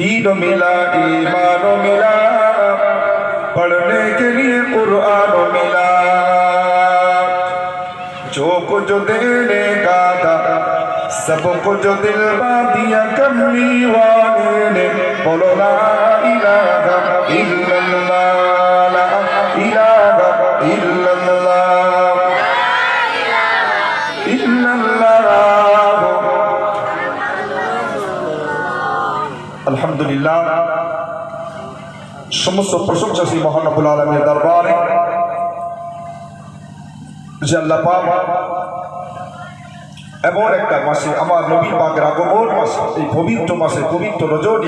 دین ملا ایمان ملا پڑھنے کے لیے قرآن ملا جو کچھ دینے کا تھا سب کچھ دل با دیا کمی والے نے بولو نا আলহামদুলিল্লাহ। সমস্ত প্রশংসা শ্রী মহানবুল আলমের দরবারে। যে আল্লাহ পাক এমন একটা মাসে আমার নবী পাকের আগমন মাসে এই পবিত্র মাসে পবিত্র রজনী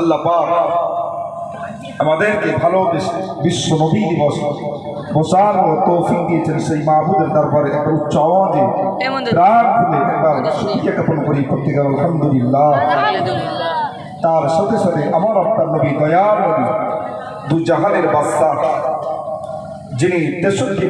আল্লাহ পাক আমাদেরকে ভালোবেসে বিশ্ব নবী দিবস বসার ও তৌফিক দিয়েছেন সেই মাহবুদের দরবারে একটা উচ্চ আওয়াজে প্রাণ খুলে একবার সুখিয়া জ্ঞাপন করি। প্রত্যেকের আলহামদুলিল্লাহ। তার সাথে সাথে আমার আপনার নবী দয়ার নবী দু জাহানের বাদশাহ যিনি তেষট্টি